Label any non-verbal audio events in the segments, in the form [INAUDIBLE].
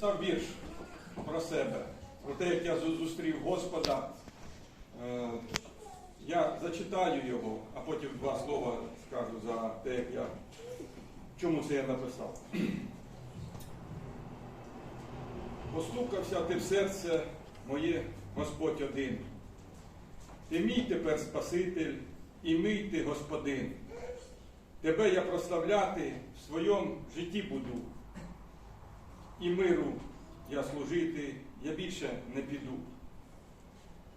Писав вірш про себе, про те, як я зустрів Господа. Е, Я зачитаю його, а потім два слова скажу за те, як я чому це я написав. Постукався ти в серце моє, Господь один. Ти мій тепер Спаситель і мій ти Господин. Тебе я прославляти в своєму житті буду. І миру я служити, я більше не піду.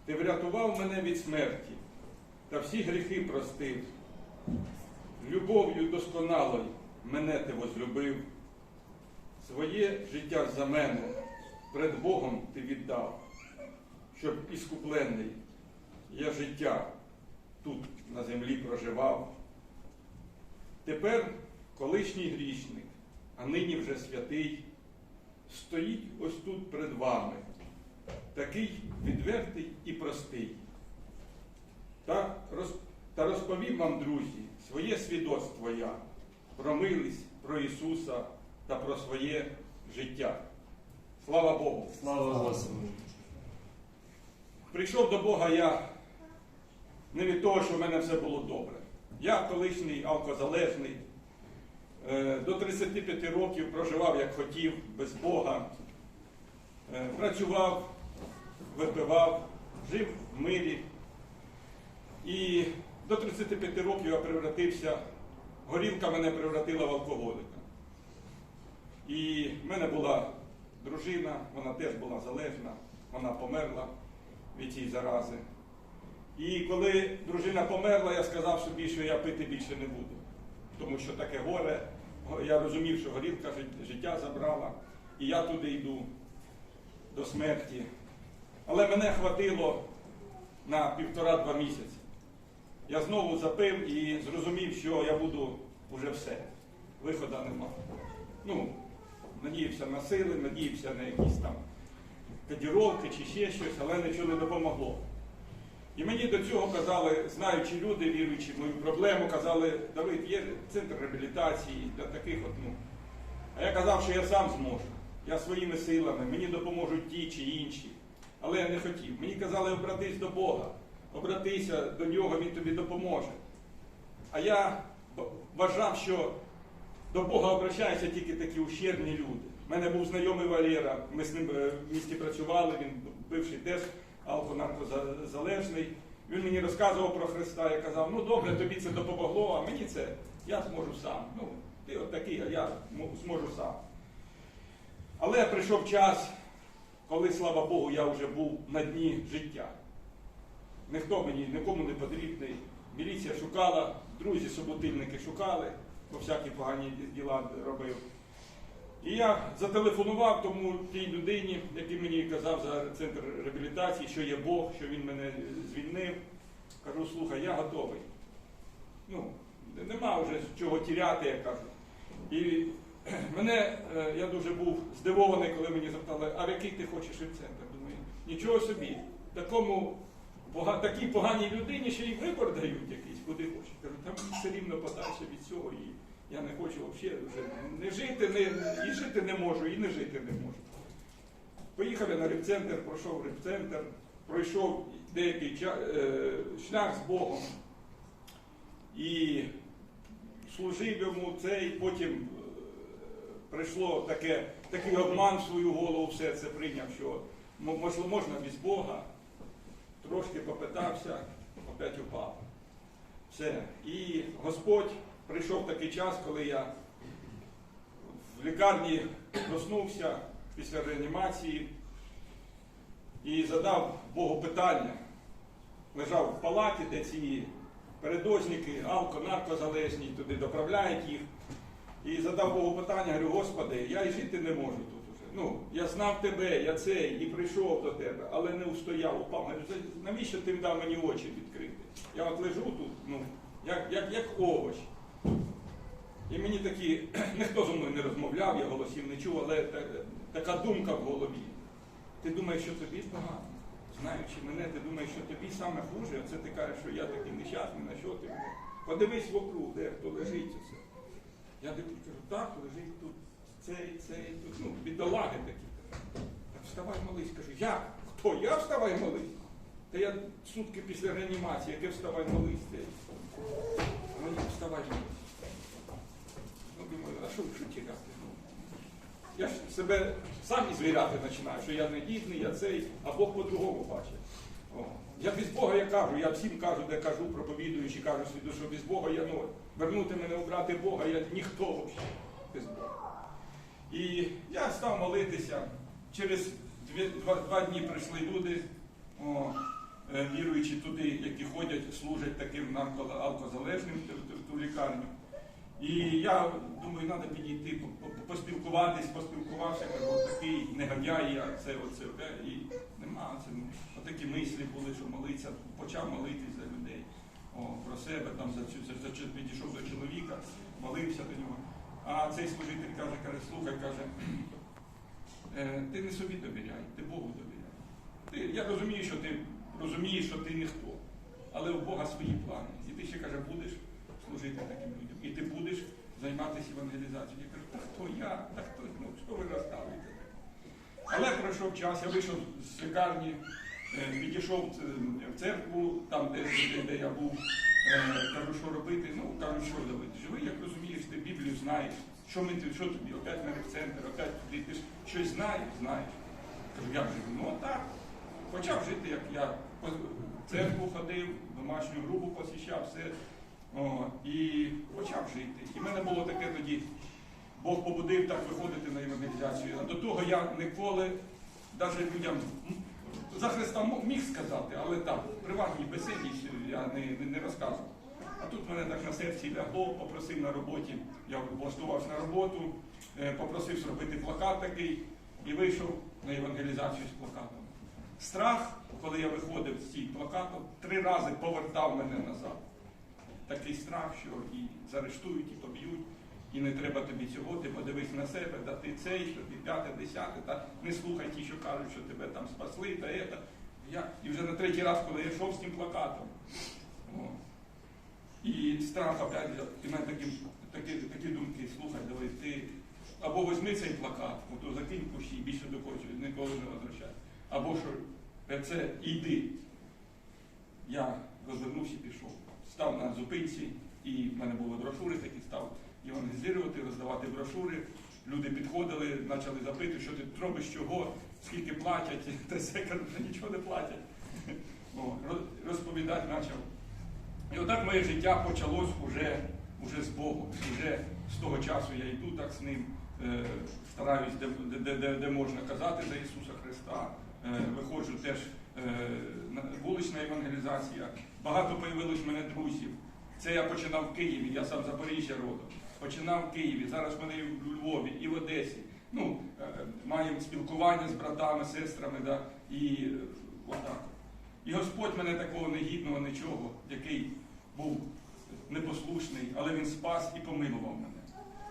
Ти врятував мене від смерті та всі гріхи простив. Любов'ю досконалою мене ти возлюбив. Своє життя за мене пред Богом ти віддав, щоб іскуплений я життя тут на землі проживав. Тепер колишній грішник, а нині вже святий, стоїть ось тут перед вами, такий відвертий і простий. Та, роз, та розповім вам, друзі, своє свідоцтво я про милість, про Ісуса та про своє життя. Слава Богу! Слава Господу! Прийшов до Бога я не від того, що в мене все було добре. Я колишній алкозалежний, до 35 років проживав як хотів, без Бога, Е, працював, випивав, жив в мирі. І до 35 років я превратився, горілка мене превратила в алкоголика. І в мене була дружина, вона теж була залежна, вона померла від цієї зарази. І коли дружина померла, я сказав собі, що я пити більше не буду. Тому що таке горе, го- я розумів, що горілка життя забрала, і я туди йду до смерті. Але мене хватило на півтора-два місяці. Я знову запив і зрозумів, що я буду уже все. Виходу нема. Ну, надіявся на сили, надіявся на якісь там кодіровки чи ще щось, але нічого не допомогло. І мені до цього казали, знаючи люди, віруючи в мою проблему, казали, Давид, є центр реабілітації для таких от, ну. А я казав, що я сам зможу. Я своїми силами, мені допоможуть ті чи інші. Але я не хотів. Мені казали, обратись до Бога, обратися до нього, Він тобі допоможе. А я вважав, що до Бога обращаються тільки такі ущербні люди. У мене був знайомий Валера, ми з ним е, в місті працювали, він бивший теж алконаркозалежний. Він мені розказував про Христа, я казав, ну добре, тобі це допомогло, а мені це я зможу сам. Ну, ти от такий, а я зможу сам. Але прийшов час, коли, слава Богу, я вже був на дні життя. Ніхто мені нікому не потрібний. Міліція шукала, друзі суботильники шукали, бо всякі погані діла робив. І я зателефонував тому тій людині, який мені казав за центр реабілітації, що є Бог, що він мене звільнив. Кажу, слухай, я готовий. Ну, нема вже чого тіряти, я кажу. І [CLEARS THROAT] мене, е, я дуже був здивований, коли мені запитали, а в який ти хочеш центр? Думаю, нічого собі, такому такій поганій людині ще й вибор дають якийсь, куди хочеш. Кажу, там все рівно подальше від цього. І я не хочу взагалі не жити, не, і жити не можу, і не жити не можу. Поїхали на репцентр, пройшов репцентр, пройшов деякий е, шлях з Богом. І служив йому цей, потім е, прийшло таке, такий обман в свою голову, все це прийняв, що можна без Бога. Трошки попитався, опять упав. Все. І Господь прийшов такий час, коли я в лікарні проснувся після реанімації і задав Богу питання. Лежав в палаті, де ці передозники, алко, наркозалежні, туди доправляють їх. І задав Богу питання, говорю, Господи, я і жити не можу тут уже. Ну, я знав тебе, я цей, і прийшов до тебе, але не устояв, упав. Навіщо ти дав мені очі відкрити? Я от лежу тут, ну, як, як, як овоч. І мені такі, [CLEARS THROAT] ніхто зі мною не розмовляв, я голосів не чув, але та- така думка в голові. Ти думаєш, що тобі погано? Знаючи мене, ти думаєш, що тобі саме хуже, а це ти кажеш, що я такий нещасний, на що ти мене? Подивись вокруг, де хто лежить оце. Я дивлюсь, кажу, так, лежить тут цей, цей, тут, ну, бідолаги такі. вставай молись. Кажу, я? Хто? Я вставай молись? Та я сутки після реанімації, яке вставай молись. А мені вставай молись. Що, що тікати? Ну, я ж себе сам і звіряти починаю, що я не гідний, я цей, а Бог по-другому бачить. Я без Бога я кажу, я всім кажу, де кажу, проповідуючи, кажу світу, що без Бога я ноль. Вернути мене обрати Бога, я ніхто взагалі без Бога. І я став молитися. Через дві, два, два дні прийшли люди, о, е, віруючи туди, які ходять, служать таким наркоалкозалежним в ту- в ту лікарню. І я думаю, треба підійти, по- по- поспілкуватись, поспілкувався, кажу, от такий негодяй, я це, оце, те, і нема. Це, ну, отакі мислі були, що молиться, почав молитись за людей, о, про себе, там, за, цю- за, за, підійшов до чоловіка, молився до нього. А цей служитель каже, каже, слухай, каже, «е, ти не собі довіряй, ти Богу довіряй. Ти, я розумію, що ти розумієш, що ти ніхто, але у Бога свої плани. І ти ще каже, будеш служити таким людям. І ти будеш займатися евангелізацією. Я кажу, та хто я, та хто, ну, що ви розставите? Але пройшов час, я вийшов з лікарні, е, підійшов е, в церкву, там, де, де, де я був, е, кажу, що робити. Ну, кажу, що робити. Живи, як розумієш, ти Біблію знаєш. Що, ми, що тобі? Опять мене в центр, опять туди. Ти ж щось знаєш, знаєш. Кажу, як живу? Ну так. Почав жити, як я в церкву ходив, домашню групу посіщав, все. О, і почав жити. І в мене було таке тоді, Бог побудив так виходити на евангелізацію. А до того я ніколи навіть людям за Христа міг сказати, але так, в приватній бесіді я не, не, не розказував. А тут мене так на серці лягло, попросив на роботі, я влаштувався на роботу, е, попросив зробити плакат такий і вийшов на евангелізацію з плакатом. Страх, коли я виходив з цим плакатом, три рази повертав мене назад. Такий страх, що і заарештують, і поб'ють, і не треба тобі цього, ти подивись на себе, да ти цей, що ти п'яте, десяте, та не слухай ті, що кажуть, що тебе там спасли, та ета. Я, і вже на третій раз, коли я йшов з тим плакатом, о, і страх опять, і мене такі, такі, такі думки, слухай, давай, ти або візьми цей плакат, ото закинь кущі більше до когось ніколи не возвращай. Або що «Е, це йди. Я розвернувся і пішов. Став на зупинці, і в мене були брошури такі, став евангелізувати, роздавати брошури. Люди підходили, почали запитувати, що ти робиш, чого, скільки платять. [LAUGHS] Та все кажу, нічого не платять. [LAUGHS] Розповідати почав. І отак моє життя почалось уже, уже з Богом. Уже з того часу я йду так з ним, е, стараюсь, де, де, де, де можна казати за Ісуса Христа. Е, виходжу теж е, евангелізація. Багато появилось в мене друзів. Це я починав в Києві, я сам Запоріжжя родом. Починав в Києві, зараз мене і в Львові, і в Одесі. Ну, е, маємо спілкування з братами, сестрами, да, і е, отак. І Господь мене такого негідного нічого, який був непослушний, але Він спас і помилував мене.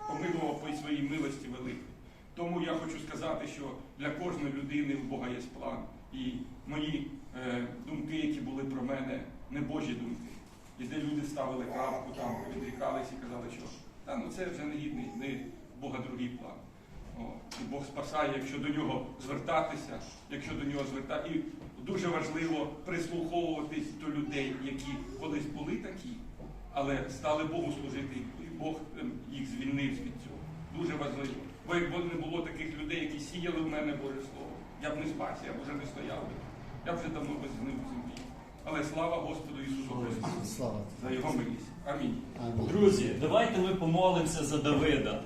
Помилував по своїй милості великій. Тому я хочу сказати, що для кожної людини в Бога є план. І мої е, думки, які були про мене, не Божі думки. І де люди ставили крапку, там відрікались і казали, що та ну це вже не гідний, не Бога другий план. О, і Бог спасає, якщо до нього звертатися, якщо до нього звертатися. І дуже важливо прислуховуватись до людей, які колись були такі, але стали Богу служити, і Бог ем, їх звільнив від цього. Дуже важливо. Бо якби не було таких людей, які сіяли в мене Боже Слово, я б не спався, я б вже не стояв. Я б вже давно без гнив у землі. Але слава Господу Ісусу Христу Слава. за Його милість. Амінь. Амінь. Друзі, давайте ми помолимося за Давида.